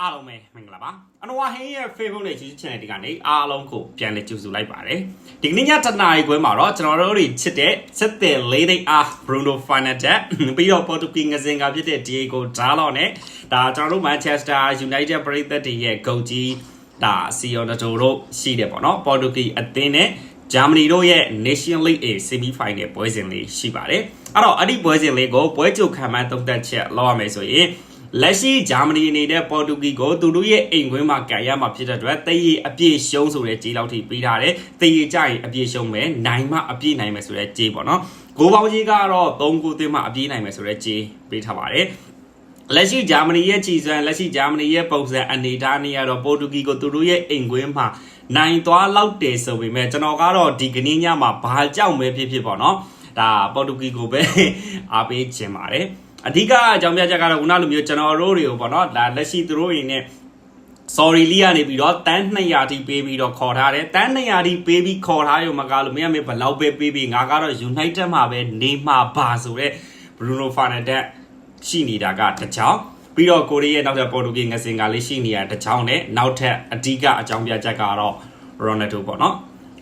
အားလုံးပဲမင်္ဂလာပါအနော်ဝဟင်းရဲ့ Facebook နဲ့ YouTube Channel ဒီကနေအားလုံးကိုပြန်လည်ကြိုဆိုလိုက်ပါတယ်ဒီကနေ့ညတနာရီခွဲမှာတော့ကျွန်တော်တို့တွေချစ်တဲ့စက်တဲ့လေးသိန်းအား Bruno Fernandes ပြီးတော့ Portuguese ငစင်ကဖြစ်တဲ့ Diego Dalot နဲ့ဒါကျွန်တော်တို့ Manchester United ပရိသတ်တွေရဲ့ဂုတ်ကြီးဒါစီယိုနာတိုတို့ရှိတယ်ပေါ့နော် Portuguese အသင်းနဲ့ဂျာမနီတို့ရဲ့ Nation League A Semi Final ပွဲစဉ်လေးရှိပါတယ်အဲ့တော့အဲ့ဒီပွဲစဉ်လေးကိုပွဲကြိုခံမှန်းသုံးသက်ချက်လောက်ရမယ်ဆိုရင် လက်ရှိဂျာမနီအနေနဲ့ပေါ်တူဂီကိုသူတို့ရဲ့အိမ်ခွင်းမှာကန်ရမှာဖြစ်တဲ့အတွက်တည်ရအပြည့်ရှုံးဆိုတဲ့ကြေးလောက်ထိပေးထားတယ်တည်ရကြရင်အပြည့်ရှုံးမယ်နိုင်မှအပြည့်နိုင်မယ်ဆိုတဲ့ကြေးပေါ့နော်ဂိုးပေါင်းကြီးကတော့3ကိုသွင်းမှအပြည့်နိုင်မယ်ဆိုတဲ့ကြေးပေးထားပါတယ်လက်ရှိဂျာမနီရဲ့ခြေစွမ်းလက်ရှိဂျာမနီရဲ့ပုံစံအနေအထားနေရတော့ပေါ်တူဂီကိုသူတို့ရဲ့အိမ်ခွင်းမှာနိုင်သွားလောက်တယ်ဆိုပေမဲ့ကျွန်တော်ကတော့ဒီကနေ့ညမှာဘာကြောက်မဲဖြစ်ဖြစ်ပေါ့နော်ဒါပေါ်တူဂီကိုပဲအားပေးခြင်းပါတယ် အဓိကအကြောင်းပြချက်ကတော့ခုနလိုမျိုးကျွန်တော်တို့တွေကိုပေါ့နော်ဒါလက်ရှိသူတို့တွေနဲ့ sorry လီကနေပြီးတော့တန်း200တိပေးပြီးတော့ခေါ်ထားတယ်တန်း200တိပေးပြီးခေါ်ထားရုံမကလို့မင်းကမင်းဘလောက်ပဲပေးပြီးငါကတော့ United မှာပဲနေမှာပါဆိုတော့ Bruno Fernandes ရှိနေတာကတစ်ချောင်းပြီးတော့ကိုရီးယားနောက်ထပ်ပေါ်တူဂီငစင်ကလေးရှိနေတာတစ်ချောင်းနဲ့နောက်ထပ်အဓိကအကြောင်းပြချက်ကတော့ Ronaldo ပေါ့နော်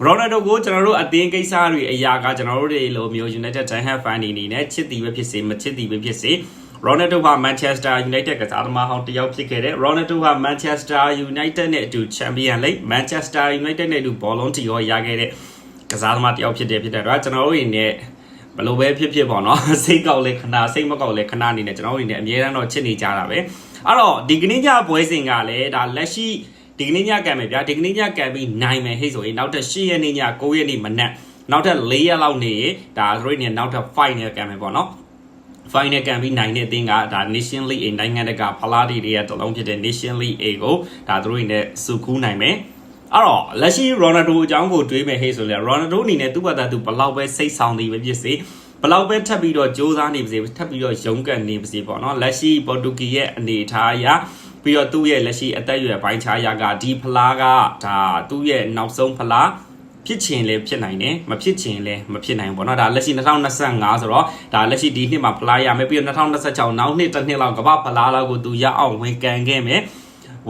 Ronaldo ကိုကျွန်တော်တို့အတင်းကိစ္စတွေအရာကကျွန်တော်တို့တွေလိုမျိုး United Ten Hag fan တွေအနေနဲ့ချစ်တီပဲဖြစ်စေမချစ်တီပဲဖြစ်စေ Ronaldo က Manchester United ကစားသမားဟောင်းတစ်ယောက်ဖြစ်ခဲ့တယ် Ronaldo က Manchester United နဲ့အတူ Champion League Manchester United နဲ့အတူ Ballon d'Or ရခဲ့တဲ့ကစားသမားတစ်ယောက်ဖြစ်တယ်ဖြစ်တဲ့အတွက်ကျွန်တော်တို့အနေနဲ့ဘလို့ပဲဖြစ်ဖြစ်ပေါ့နော်စိတ်ကောက်လဲခဏစိတ်မကောက်လဲခဏအနေနဲ့ကျွန်တော်တို့အနေနဲ့အများအားတော့ချစ်နေကြတာပဲအဲ့တော့ဒီကနေ့ညပွဲစဉ်ကလည်းဒါလက်ရှိ ဒီကနေ့ညကန်မယ်ဗျာဒီကနေ့ညကန်ပြီးနိုင်မယ်ဟဲ့ဆိုရင်နောက်ထပ်10ရက်နေ့ည9ရက်နေ့မနက်နောက်ထပ်4ရက်လောက်နေဒါတို့နေနောက်ထပ် final ကန်မယ်ပေါ့နော် final ကန်ပြီးနိုင်တဲ့အသင်းကဒါ Nation League A နိုင်ငံတကာဖလားတီတွေရဲ့တလုံးဖြစ်တဲ့ Nation League A ကိုဒါတို့တွေနဲ့စုကူးနိုင်မယ်အဲ့တော့လက်ရှိ Ronaldo အကြောင်းကိုတွေးမယ်ဟေ့ဆိုလေ Ronaldo အနေနဲ့သူ့ဘာသာသူဘလောက်ပဲစိတ်ဆောင်သည်ပဲဖြစ်စေဘလောက်ပဲထပ်ပြီးတော့စ조사နေပါစေထပ်ပြီးတော့ရုန်းကန်နေပါစေပေါ့နော်လက်ရှိပေါ်တူဂီရဲ့အနေအထားအရ ပြီးတော့သူ့ရဲ့လက်ရှိအသက်အရွယ်ပိုင်းခြားရာကဒီဖလားကဒါသူ့ရဲ့နောက်ဆုံးဖလားဖြစ်ချင်လည်းဖြစ်နိုင်တယ်မဖြစ်ချင်လည်းမဖြစ်နိုင်ဘူးပေါ့နော်ဒါလက်ရှိ2025ဆိုတော့ဒါလက်ရှိဒီနှစ်မှာဖလားရမယ်ပြီးတော့2026နောက်နှစ်တစ်နှစ်လောက်ကမ္ဘာဖလားလောက်ကိုသူရအောင်ဝင်ကန်ခဲ့မယ်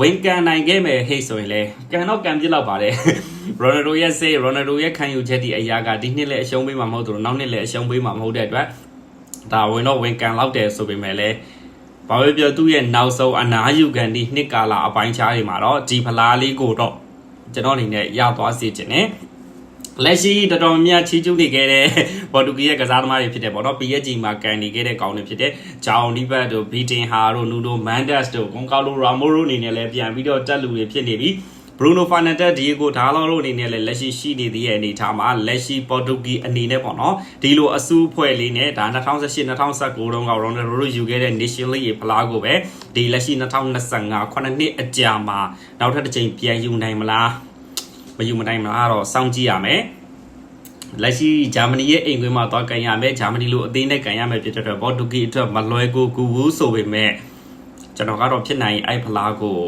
ဝင်ကန်နိုင်ခဲ့မယ်ဟေ့ဆိုရင်လေကန်တော့ကန်ပြစ်လောက်ပါတယ်ရိုနယ်ဒိုရဲ့စေးရိုနယ်ဒိုရဲ့ခံယူချက်ဒီအရာကဒီနှစ်လည်းအရှုံးပေးမှာမဟုတ်သူနောက်နှစ်လည်းအရှုံးပေးမှာမဟုတ်တဲ့အတွက်ဒါဝင်တော့ဝင်ကန်လောက်တယ်ဆိုပေမဲ့လည်း ဘာပဲပြောသူ့ရဲ့နောက်ဆုံးအနာယူခံဒီနှစ်ကာလအပိုင်းခြားတွေမှာတော့ဒီဖလားလေးကိုတော့ကျွန်တော်အနေနဲ့ရသွားစေချင်တယ်လက်ရှိတော်တော်များများချီးကျူးနေခဲ့တဲ့ပေါ်တူဂီရဲ့ကစားသမားတွေဖြစ်တယ်ပေါ့နော် PSG မှာကန်နေခဲ့တဲ့ကောင်တွေဖြစ်တဲ့ဂျောင်ဒီဘတ်တို့ဘီတင်ဟာတို့နူဒိုမန်ဒက်စ်တို့ကွန်ကာလိုရာမိုရိုအနေနဲ့လည်းပြန်ပြီးတော့တက်လူတွေဖြစ်နေပြီ Bruno Fernandes Diego Dalot တို့အနေနဲ့လည်းလက်ရှိရှိနေသေးတဲ့အနေအထားမှာလက်ရှိ Portuguese အနေနဲ့ပေါ့နော်ဒီလိုအစုအဖွဲ့လေးနဲ့ဒါ2018 2019တုန်းက Ronaldo တို့ယူခဲ့တဲ့ Nation League ဖလားကိုပဲဒီလက်ရှိ2025ခုနှစ်နှစ်အကြာမှာနောက်ထပ်တစ်ချိန်ပြန်ယူနိုင်မလားမယူမနိုင်မလားတော့စောင့်ကြည့်ရမယ်လက်ရှိဂျာမနီရဲ့အိမ်ခွင်းမှာသွားကန်ရမယ်ဂျာမနီလိုအသင်းနဲ့ကန်ရမယ်ဖြစ်တဲ့အတွက်ပေါ်တူဂီအတွက်မလွယ်ကူကူဘူးဆိုပေမဲ့ကျွန်တော်ကတော့ဖြစ်နိုင်အဲ့ဖလားကို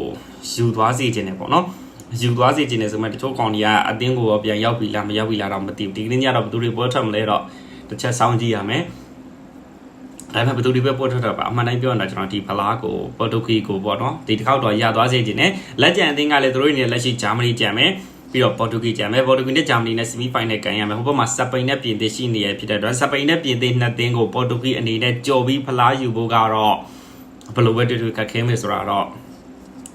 ယူသွားစေခြင်းနဲ့ပေါ့နော် ယူသွားစေခြင်းနဲ့ဆိုမှတချို့ကောင်တွေကအသင်းကိုရောပြန်ရောက်ပြီလားမရောက်ပြီလားတော့မသိဘူးဒီကနေ့ညတော့ဘယ်သူတွေပွဲထွက်မလဲတော့တစ်ချက်စောင့်ကြည့်ရမယ်ဒါပေမဲ့ဘယ်သူတွေပဲပို့ထွက်တာပါအမှန်တိုင်းပြောရင်တော့ကျွန်တော်ဒီဖလားကိုပေါ်တူဂီကိုပေါ့နော်ဒီတစ်ခေါက်တော့ရသွားစေခြင်းနဲ့လက်ကျန်အသင်းကလည်းသူတို့တွေနဲ့လက်ရှိဂျာမနီကြံမယ်ပြီးတော့ပေါ်တူဂီကြံမယ်ပေါ်တူဂီနဲ့ဂျာမနီနဲ့ဆီမီဖိုင်နယ်ကန်ရမယ်ဟိုဘက်မှာစပိန်နဲ့ပြင်သစ်ရှိနေရဖြစ်တဲ့အတွက်စပိန်နဲ့ပြင်သစ်နှစ်သင်းကိုပေါ်တူဂီအနေနဲ့ကြော်ပြီးဖလားယူဖို့ကတော့ဘယ်လိုပဲတွေ့တွေ့ခက်ခဲမယ်ဆိုတာတော့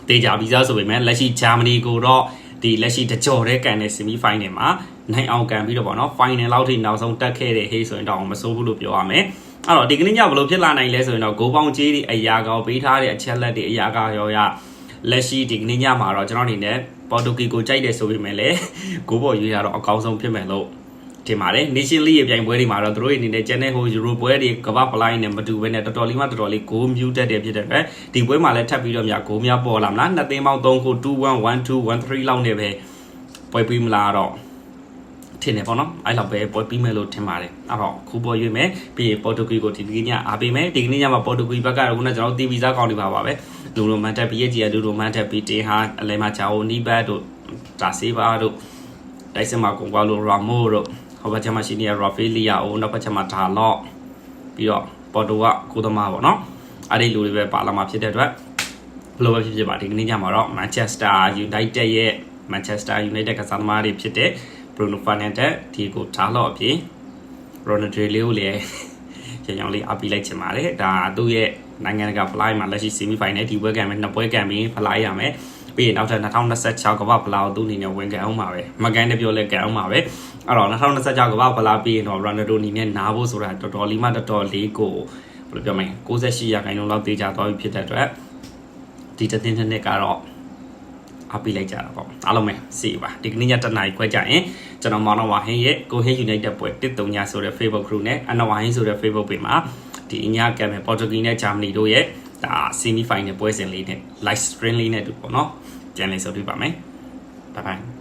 တေချာပြီးသားဆိုပေမဲ့လက်ရှိဂျာမနီကိုတော့ဒီလက်ရှိတကြော်တဲ့ကန်တဲ့ဆီမီဖိုင်နယ်မှာနိုင်အောင်ကန်ပြီးတော့ပေါ့နော်ဖိုင်နယ်လောက်ထိနောက်ဆုံးတက်ခဲ့တဲ့ဟေးဆိုရင်တော့မစိုးဘူးလို့ပြောရမယ်အဲ့တော့ဒီကနေ့ညဘယ်လိုဖြစ်လာနိုင်လဲဆိုရင်တော့ဂိုးပေါင်းကြီးတွေအရာကောပေးထားတဲ့အချက်လက်တွေအရာကောရောရလက်ရှိဒီကနေ့ညမှာတော့ကျွန်တော်အနေနဲ့ပေါ်တူဂီကိုကြိုက်တယ်ဆိုပေမဲ့လည်းဂိုးပေါ်ရွေးရတော့အကောင်းဆုံးဖြစ်မယ်လို့ ထင်ပါတယ် Nation League ရဲ့ပြိုင်ပွဲတွေမှာတော့သူတို့အနေနဲ့ကျန်တဲ့ဟို Euro ပွဲတွေကမ္ဘာဖလိုင်းနဲ့မတူဘဲနဲ့တော်တော်လေးမှတော်တော်လေးဂိုးမြူးတတ်တယ်ဖြစ်တဲ့အတွက်ဒီပွဲမှာလည်းထပ်ပြီးတော့များဂိုးများပေါ်လာမလားနှစ်သိန်းပေါင်း3ခု2-1 1-2 1-3လောက်နဲ့ပဲပွဲပြီးမလားတော့ထင်တယ်ပေါ့နော်အဲ့လောက်ပဲပွဲပြီးမယ်လို့ထင်ပါတယ်အဲ့တော့ခုပေါ်ရွေးမယ်ပြီးရင်ပေါ်တူဂီကိုဒီကနေ့ညအားပေးမယ်ဒီကနေ့ညမှာပေါ်တူဂီဘက်ကတော့ခုနကကျွန်တော်တီဗီစားကောင်းနေပါပါပဲလူလိုမန်တက် PSG ကလူလိုမန်တက်ပြီးတင်ဟာအလဲမှာဂျာအိုနီဘတ်တို့ဒါဆေးပါတို့တိုက်စင်မှာကွန်ကွာလိုရာမိုတို့ ဟိုဘက်ချက်မှာရှိနေတဲ့ရာဖေးလီယာအိုနောက်ဘက်ချက်မှာဒါလော့ပြီးတော့ပေါ်တိုကကိုသမားပေါ့နော်အဲ့ဒီလူတွေပဲပါလာမှာဖြစ်တဲ့အတွက်ဘယ်လိုပဲဖြစ်ဖြစ်ပါဒီကနေ့ညမှာတော့ Manchester United ရဲ့ Manchester United ကစားသမားတွေဖြစ်တဲ့ Bruno Fernandes ဒီကိုထားတော့အပြင် Ronaldo လေးကိုလည်းရန်ရောင်လေးအပ်ပြီးလိုက်ချင်ပါတယ်ဒါသူ့ရဲ့နိုင်ငံတကာဖလားမှာလက်ရှိ semi final ဒီပွဲကံပဲနှစ်ပွဲကံပြီးဖလားရမယ် ပြီးရင်နောက်ထပ်2026ကမ္ဘာဖလားကိုသူ့အနေနဲ့ဝင်ကန်အောင်ပါပဲမကန်တပြောလဲကန်အောင်ပါပဲအဲ့တော့2026ကမ္ဘာဖလားပြီးရင်တော့ Ronaldo အနေနဲ့နားဖို့ဆိုတာတော်တော်လေးမှတော်တော်လေးကိုဘယ်လိုပြောမလဲ68ရာခိုင်နှုန်းလောက်တေးကြသွားပြီဖြစ်တဲ့အတွက်ဒီတစ်နှစ်တစ်နှစ်ကတော့အပ်ပေးလိုက်ကြတာပေါ့အားလုံးပဲစီပါဒီကနေ့ညတက်နိုင်ခွဲကြရင်ကျွန်တော်မောင်နှမဟင်းရဲ့ကိုဟင်း United ပွဲတစ်တုံညာဆိုတဲ့ Facebook group နဲ့အနဝဟင်းဆိုတဲ့ Facebook page မှာဒီအညာကံပဲ Portugal နဲ့ Germany တို့ရဲ့ ဒါ semi final ပွဲစဉ်လေးနဲ့ live stream လေးနဲ့တူပေါ့နော်ပြန်လည်ဆုံတွေ့ပါမယ် bye bye